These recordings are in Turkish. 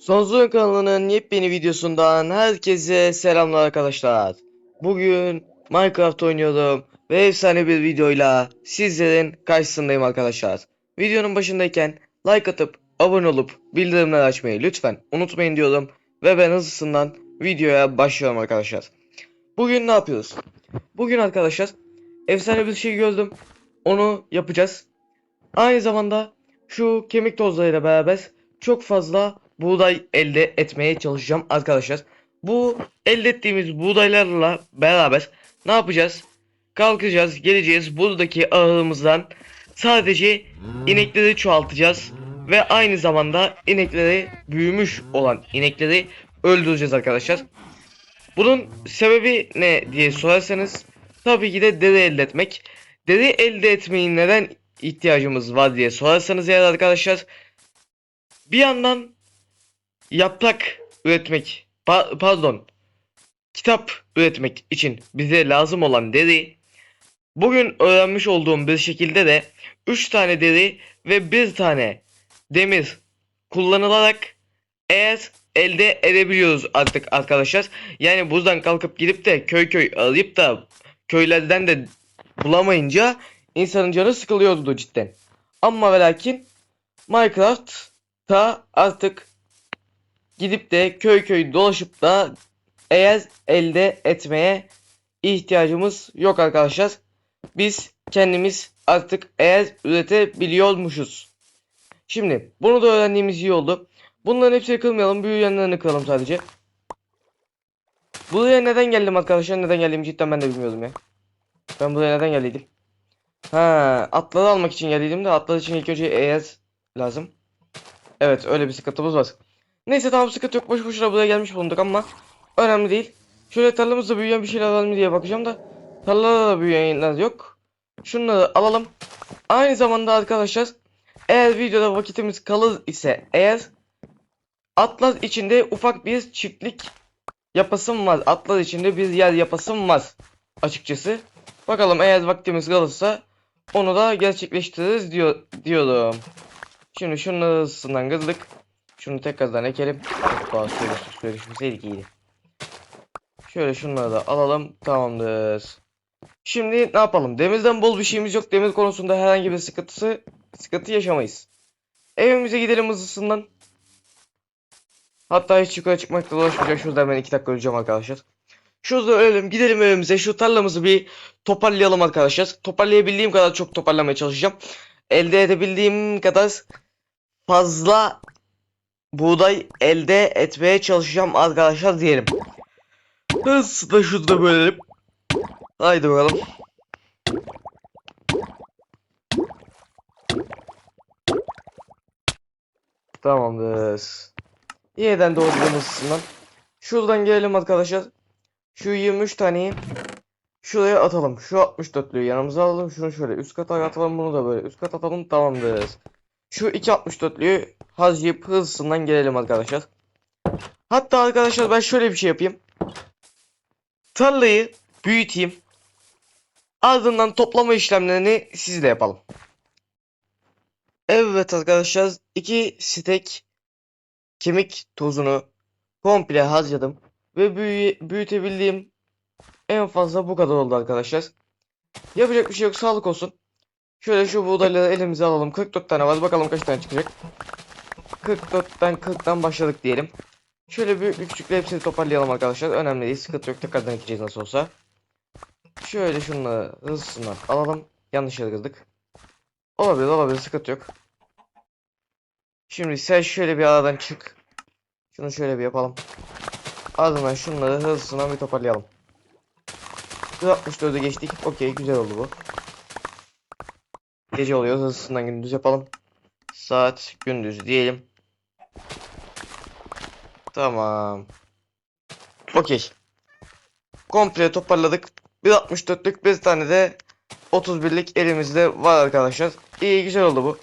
Sonsuzun kanalının yepyeni videosundan herkese selamlar arkadaşlar. Bugün Minecraft oynuyorum ve efsane bir videoyla sizlerin karşısındayım arkadaşlar. Videonun başındayken like atıp abone olup bildirimleri açmayı lütfen unutmayın diyorum ve ben hızlısından videoya başlıyorum arkadaşlar. Bugün ne yapıyoruz? Bugün arkadaşlar efsane bir şey gördüm. Onu yapacağız. Aynı zamanda şu kemik tozlarıyla beraber çok fazla buğday elde etmeye çalışacağım arkadaşlar. Bu elde ettiğimiz buğdaylarla beraber ne yapacağız? Kalkacağız, geleceğiz buradaki ahırımızdan sadece inekleri çoğaltacağız ve aynı zamanda inekleri büyümüş olan inekleri öldüreceğiz arkadaşlar. Bunun sebebi ne diye sorarsanız tabii ki de deri elde etmek. Deri elde etmeyi neden ihtiyacımız var diye sorarsanız eğer arkadaşlar bir yandan yaprak üretmek pa- pardon kitap üretmek için bize lazım olan deri bugün öğrenmiş olduğum bir şekilde de 3 tane deri ve 1 tane demir kullanılarak eğer elde edebiliyoruz artık arkadaşlar. Yani buradan kalkıp gidip de köy köy arayıp da köylerden de bulamayınca insanın canı sıkılıyordu cidden. Ama ve lakin Minecraft'ta artık gidip de köy köy dolaşıp da eğer elde etmeye ihtiyacımız yok arkadaşlar. Biz kendimiz artık eğer üretebiliyormuşuz. Şimdi bunu da öğrendiğimiz iyi oldu. Bunların hepsini kırmayalım. Büyüyenlerini kıralım sadece. Buraya neden geldim arkadaşlar? Neden geldiğimi cidden ben de bilmiyordum ya. Ben buraya neden geldiydim? Ha, atları almak için geldiydim de atlar için ilk önce ES lazım. Evet, öyle bir sıkıntımız var. Neyse tamam sıkıntı yok. Boş boşuna buraya gelmiş bulunduk ama önemli değil. Şöyle tarlamızda büyüyen bir şeyler var mı diye bakacağım da tarlada da büyüyenler yok. Şunları alalım. Aynı zamanda arkadaşlar eğer videoda vakitimiz kalır ise eğer Atlas içinde ufak bir çiftlik yapasım var. Atlas içinde bir yer yapasım var açıkçası. Bakalım eğer vaktimiz kalırsa onu da gerçekleştiririz diyor diyorum. Şimdi şunları ısından kızdık. Şunu tekrardan ekelim. Hoppa söyleştik söyleşmeseydik iyiydi. Şöyle şunları da alalım. Tamamdır. Şimdi ne yapalım? Demirden bol bir şeyimiz yok. Demir konusunda herhangi bir sıkıntısı sıkıntı yaşamayız. Evimize gidelim hızlısından. Hatta hiç yukarı çıkmakta uğraşmayacak. Şurada hemen iki dakika öleceğim arkadaşlar. Şurada ölelim. Gidelim evimize. Şu tarlamızı bir toparlayalım arkadaşlar. Toparlayabildiğim kadar çok toparlamaya çalışacağım. Elde edebildiğim kadar fazla buğday elde etmeye çalışacağım arkadaşlar diyelim. Hızlı da şurada bölelim. Haydi bakalım. Tamamdır. Yeniden doğrudan ısısından. Şuradan gelelim arkadaşlar. Şu 23 taneyi şuraya atalım. Şu 64'lüyü yanımıza alalım. Şunu şöyle üst kata atalım. Bunu da böyle üst kata atalım. Tamamdır. Şu 2 64'lüyü harcayıp hızlısından gelelim arkadaşlar. Hatta arkadaşlar ben şöyle bir şey yapayım. Tarlayı büyüteyim. Ardından toplama işlemlerini sizle yapalım. Evet arkadaşlar 2 stek kemik tozunu komple harcadım. Ve büyü büyütebildiğim en fazla bu kadar oldu arkadaşlar. Yapacak bir şey yok sağlık olsun. Şöyle şu buğdayları elimize alalım. 44 tane var bakalım kaç tane çıkacak. 44'ten 40'tan başladık diyelim. Şöyle büyük küçükle hepsini toparlayalım arkadaşlar. Önemli değil sıkıntı yok tekrardan ekeceğiz nasıl olsa. Şöyle şunları hızlısından alalım. Yanlış yere kırdık. Olabilir olabilir sıkıntı yok. Şimdi sen şöyle bir aradan çık. Şunu şöyle bir yapalım. Ardından şunları hızlısından bir toparlayalım. 64'ü geçtik. Okey güzel oldu bu. Gece oluyor hızlısından gündüz yapalım. Saat gündüz diyelim. Tamam. Okey. Komple toparladık. 1.64'lük bir tane de 31'lik elimizde var arkadaşlar. İyi güzel oldu bu.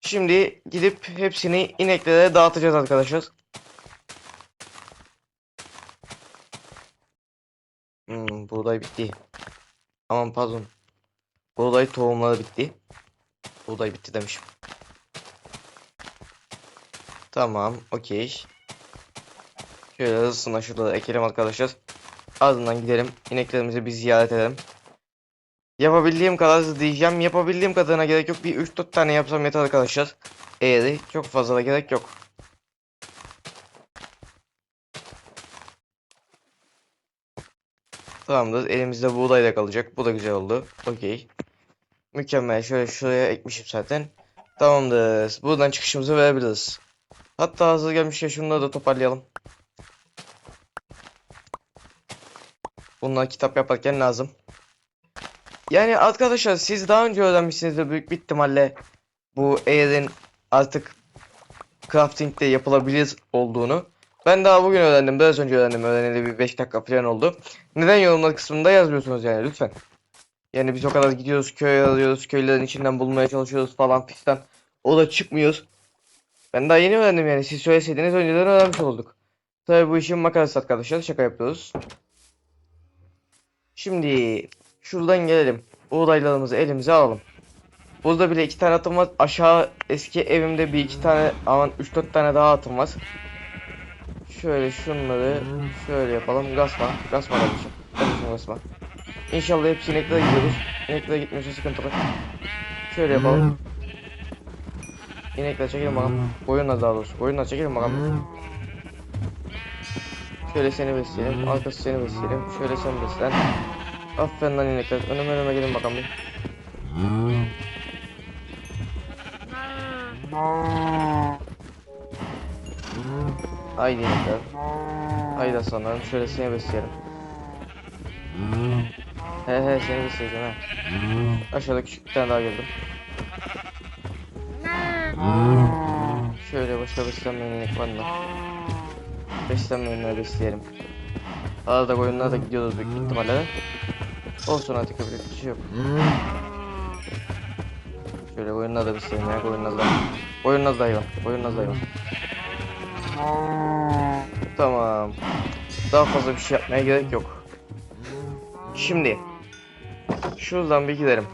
Şimdi gidip hepsini ineklere dağıtacağız arkadaşlar. Hmm, buğday bitti. Aman pardon. Buğday tohumları bitti. Buğday bitti demişim. Tamam, okey. Şöyle hızlısına şurada ekelim arkadaşlar. Ardından gidelim. İneklerimizi bir ziyaret edelim. Yapabildiğim kadar diyeceğim. Yapabildiğim kadarına gerek yok. Bir 3-4 tane yapsam yeter arkadaşlar. Eğri çok fazla da gerek yok. Tamamdır. Elimizde buğday da kalacak. Bu da güzel oldu. Okey. Mükemmel. Şöyle şuraya ekmişim zaten. Tamamdır. Buradan çıkışımızı verebiliriz. Hatta hazır gelmişken şunları da toparlayalım. Bunlar kitap yaparken lazım. Yani arkadaşlar siz daha önce öğrenmişsinizdir büyük bir ihtimalle bu Air'in artık crafting'de yapılabilir olduğunu. Ben daha bugün öğrendim. Biraz önce öğrendim. Öğreneli bir 5 dakika falan oldu. Neden yorumlar kısmında yazmıyorsunuz yani lütfen. Yani biz o kadar gidiyoruz köy arıyoruz. Köylerin içinden bulmaya çalışıyoruz falan fistan. O da çıkmıyor. Ben daha yeni öğrendim yani. Siz söyleseydiniz önceden öğrenmiş olduk. Tabi bu işin makarası arkadaşlar. Şaka yapıyoruz. Şimdi şuradan gelelim. Buğdaylarımızı elimize alalım. Burada bile iki tane atım var. Aşağı eski evimde bir iki tane aman 3-4 tane daha atım var. Şöyle şunları şöyle yapalım. Gasma. Gasma kardeşim. Kardeşim gasma. İnşallah hepsi ineklere gidiyoruz. İneklere gitmiyorsa sıkıntılı. Şöyle yapalım. İnekler çekelim bakalım. Koyunlar daha doğrusu. Koyunlar çekelim bakalım. Şöyle seni besleyelim. Arkası seni besleyelim. Şöyle sen beslen. Aferin lan inekler. Önüme önüme gelin bakalım bir. Haydi inekler. Haydi aslanlarım. Şöyle seni besleyelim. He he seni besleyeceğim he. Aşağıda küçük bir tane daha geldim. Şöyle başka beslenmeyen inek var mı? Beslenmeyenleri besleyelim. Arada koyunlara da gidiyoruz büyük ihtimalle. Olsun artık yapacak bir şey yok. Şöyle koyunlar da besleyelim ya koyunlar da. Koyunlar da hayvan. Koyunlar da hayvan. Tamam. Daha fazla bir şey yapmaya gerek yok. Şimdi şuradan bir gidelim.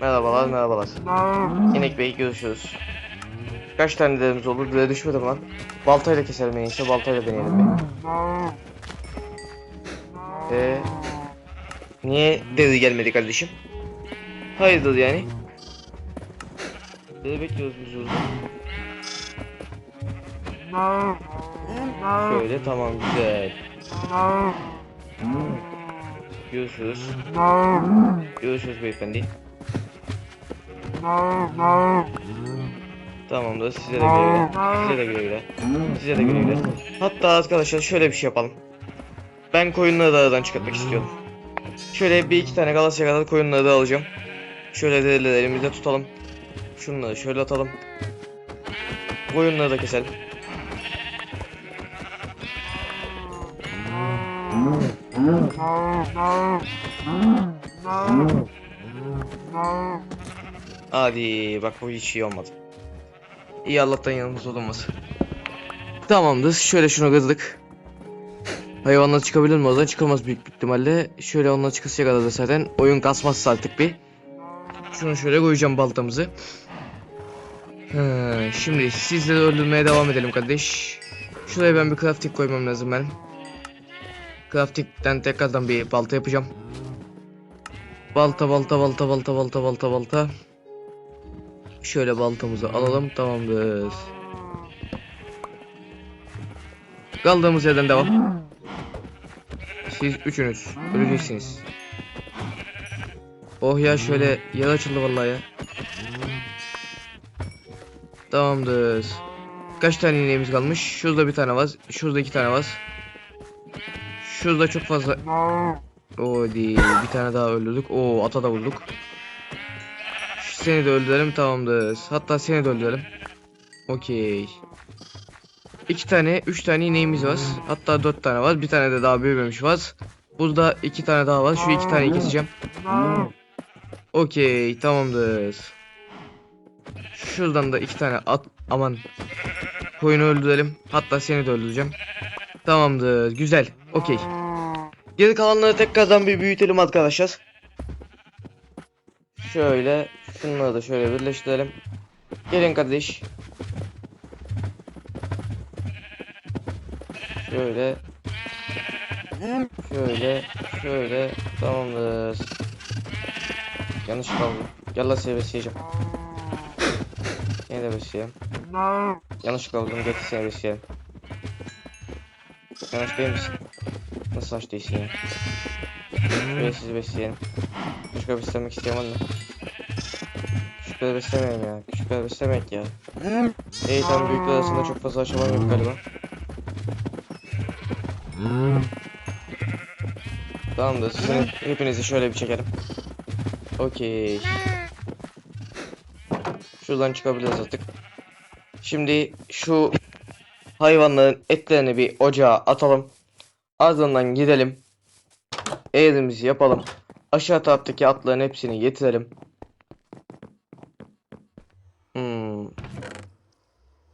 Merhabalar merhabalar. İnek Bey görüşürüz. Kaç tane derimiz olur? Dile düşmedim lan. Baltayla keselim en iyisi. Baltayla deneyelim bir. Ee, niye deri gelmedi kardeşim? Hayırdır yani? Deri bekliyoruz biz burada. Şöyle tamam güzel. Görüşürüz. Görüşürüz beyefendi. Tamamdır size de güle. Size de güle güle. Size de güle güle. Hatta arkadaşlar şöyle bir şey yapalım. Ben koyunları da aradan çıkartmak istiyorum. Şöyle bir iki tane galasya kadar koyunları da alacağım. Şöyle derileri elimizde tutalım. Şunları şöyle atalım. Koyunları da keselim. Hadi bak bu hiç iyi olmadı. İyi Allah'tan yanımız olmaz. Tamamdır. Şöyle şunu kızdık. Hayvanlar çıkabilir mi oradan? Çıkamaz büyük ihtimalle. Şöyle onlar çıkasıya kadar da zaten oyun kasmazsa artık bir. Şunu şöyle koyacağım baltamızı. Ha, şimdi sizleri öldürmeye devam edelim kardeş. Şuraya ben bir crafting koymam lazım ben. Crafting'den tekrardan bir balta yapacağım. Balta balta balta balta balta balta balta. Şöyle baltamızı alalım tamamdır. Kaldığımız yerden devam. Siz üçünüz öleceksiniz. Oh ya şöyle yer açıldı vallahi ya. Tamamdır. Kaç tane ineğimiz kalmış? Şurada bir tane var. Şurada iki tane var. Şurada çok fazla. O değil. Bir tane daha öldürdük. Oo ata da vurduk. Seni de öldürelim tamamdır. Hatta seni de öldürelim. Okey. İki tane, üç tane ineğimiz var. Hatta dört tane var. Bir tane de daha büyümemiş var. Burada iki tane daha var. Şu iki taneyi keseceğim. Okey tamamdır. Şuradan da iki tane at aman koyunu öldürelim. Hatta seni de öldüreceğim. Tamamdır. Güzel. Okey. Geri kalanları tekrardan bir büyütelim arkadaşlar. Şöyle şunları da şöyle birleştirelim. Gelin kardeş. Şöyle. Şöyle. Şöyle. Tamamdır. Yanlış kaldı. Gel lan seni besleyeceğim. Seni de besleyeyim. Yanlış kaldım. Getir seni besleyelim. Sen aç değil misin? Nasıl aç değilsin ya? Şöyle sizi besleyelim. Başka beslemek isteyen var mı? Küçükleri beslemeyelim ya. Küçükleri beslemek ya. İyi tamam büyükler arasında çok fazla aşamalar yok galiba. Tamamdır. Sizin hepinizi şöyle bir çekelim. Okey. Şuradan çıkabiliriz artık. Şimdi şu hayvanların etlerini bir ocağa atalım. Ardından gidelim. Eğrimizi yapalım. Aşağı taraftaki atların hepsini getirelim. Hmm.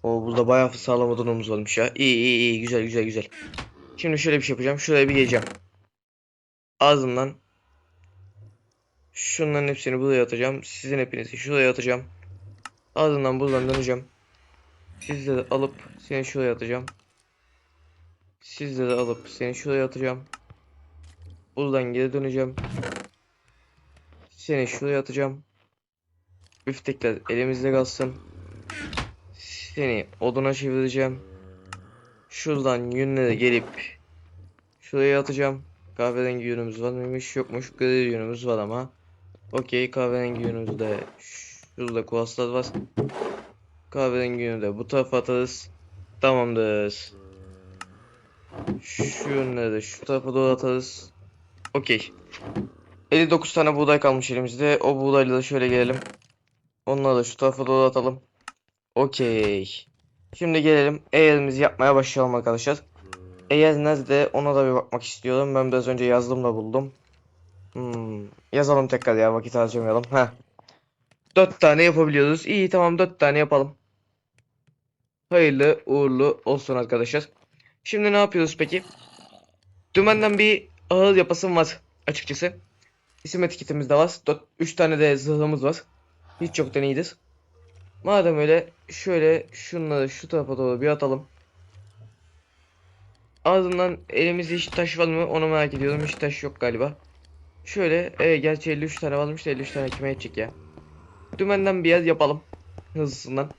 O burada bayağı sağlam odunumuz olmuş ya. İyi iyi iyi güzel güzel güzel. Şimdi şöyle bir şey yapacağım. Şuraya bir geleceğim. Ağzından şunların hepsini buraya atacağım. Sizin hepinizi şuraya atacağım. Ardından buradan döneceğim. Sizleri alıp seni şuraya atacağım. Sizleri alıp seni şuraya atacağım. Buradan geri döneceğim. Seni şuraya atacağım. Büftekler elimizde kalsın. Seni oduna çevireceğim. Şuradan yünlere gelip şuraya atacağım. Kahverengi yünümüz var mıymış? Yokmuş. Gri yünümüz var ama. Okey kahverengi yünümüzde şurada kuaslar var. Kahverengi yünü de bu tarafa atarız. Tamamdır. Şu yünleri de şu tarafa doğru atarız. Okey. 59 tane buğday kalmış elimizde. O buğdayla da şöyle gelelim. Onları da şu tarafa doğru atalım. Okey. Şimdi gelelim eğerimizi yapmaya başlayalım arkadaşlar. Eğer nerede ona da bir bakmak istiyorum. Ben biraz önce yazdım da buldum. Hmm, yazalım tekrar ya vakit harcamayalım. Heh. 4 tane yapabiliyoruz. İyi tamam 4 tane yapalım. Hayırlı uğurlu olsun arkadaşlar. Şimdi ne yapıyoruz peki? Dümenden bir ağır yapasım var açıkçası. İsim etiketimiz de var. 3 tane de zırhımız var. Hiç yoktan iyidir. Madem öyle şöyle şunları şu tarafa doğru bir atalım. Ardından elimizde hiç taş var mı onu merak ediyorum. Hiç taş yok galiba. Şöyle evet gerçi 53 tane varmış da 53 tane kime yetecek ya. Dümenden bir yer yapalım. Hızlısından.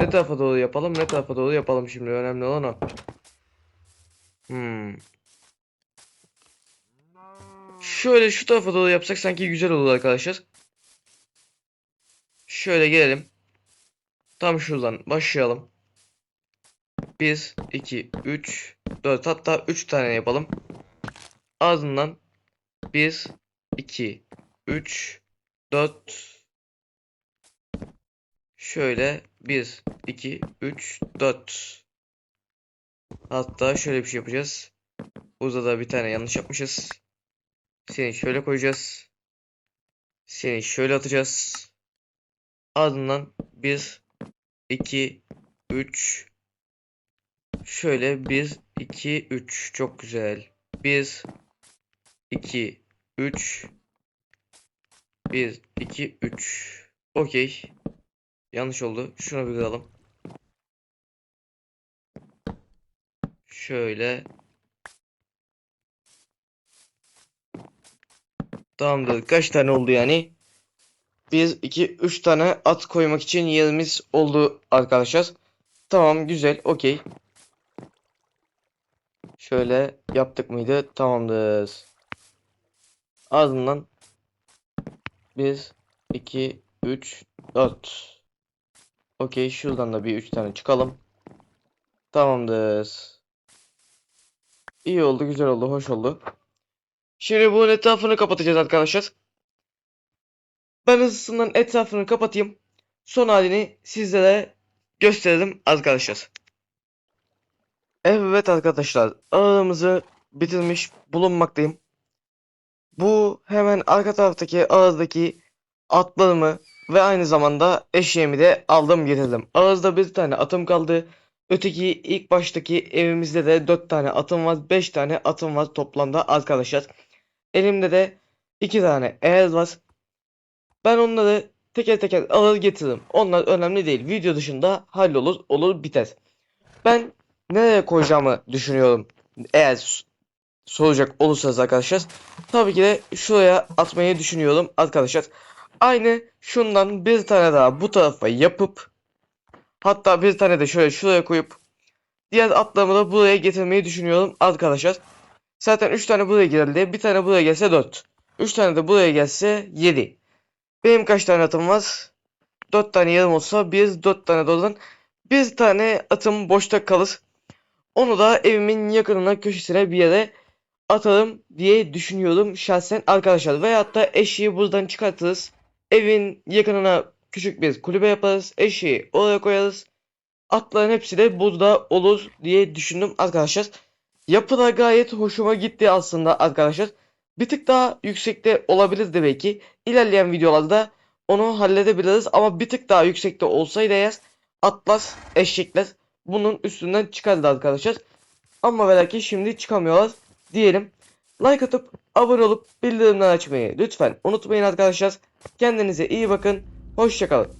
Ne tarafa doğru yapalım ne tarafa doğru yapalım şimdi önemli olan o. Hmm. Şöyle şu tarafa doğru yapsak sanki güzel olur arkadaşlar. Şöyle gelelim. Tam şuradan başlayalım. 1, 2, 3, 4 hatta 3 tane yapalım. Ardından 1, 2, 3, 4 Şöyle 1, 2, 3, 4 Hatta şöyle bir şey yapacağız. Burada da bir tane yanlış yapmışız. Seni şöyle koyacağız. Seni şöyle atacağız. Ardından 1, 2, 3 Şöyle 1, 2, 3 çok güzel. 1, 2, 3 1, 2, 3 Okey. Yanlış oldu. Şunu bir kıralım. Şöyle. Tamamdır. Kaç tane oldu yani? 1, 2, 3 tane at koymak için yerimiz oldu arkadaşlar. Tamam güzel. Okey. Şöyle yaptık mıydı? Tamamdır. Ardından 1, 2, 3, 4. Okey şuradan da bir 3 tane çıkalım. Tamamdır. İyi oldu, güzel oldu, hoş oldu. Şimdi bunun etrafını kapatacağız arkadaşlar. Ben hızlısından etrafını kapatayım. Son halini sizlere gösterelim arkadaşlar. Evet arkadaşlar ağımızı bitirmiş bulunmaktayım. Bu hemen arka taraftaki ağızdaki atlarımı ve aynı zamanda eşeğimi de aldım getirdim. Ağızda bir tane atım kaldı. Öteki ilk baştaki evimizde de 4 tane atım var. 5 tane atım var toplamda arkadaşlar. Elimde de 2 tane eğer var. Ben onları teker teker alır getiririm. Onlar önemli değil. Video dışında hallolur olur biter. Ben nereye koyacağımı düşünüyorum. Eğer soracak olursanız arkadaşlar. Tabii ki de şuraya atmayı düşünüyorum arkadaşlar. Aynı şundan bir tane daha bu tarafa yapıp hatta bir tane de şöyle şuraya koyup diğer atlarımı da buraya getirmeyi düşünüyorum arkadaşlar. Zaten 3 tane buraya geldi. Bir tane buraya gelse 4. 3 tane de buraya gelse 7. Benim kaç tane atım var? 4 tane yarım olsa bir 4 tane de oradan bir tane atım boşta kalır. Onu da evimin yakınına köşesine bir yere atarım diye düşünüyorum şahsen arkadaşlar. Veyahut da eşiği buradan çıkartırız. Evin yakınına küçük bir kulübe yaparız. Eşiği oraya koyarız. Atların hepsi de burada olur diye düşündüm arkadaşlar. Yapı da gayet hoşuma gitti aslında arkadaşlar. Bir tık daha yüksekte olabilirdi belki. İlerleyen videolarda onu halledebiliriz ama bir tık daha yüksekte olsaydı eğer atlar, eşekler bunun üstünden çıkardı arkadaşlar. Ama ve lakin şimdi çıkamıyorlar diyelim. Like atıp abone olup bildirimleri açmayı lütfen unutmayın arkadaşlar. Kendinize iyi bakın. Hoşçakalın.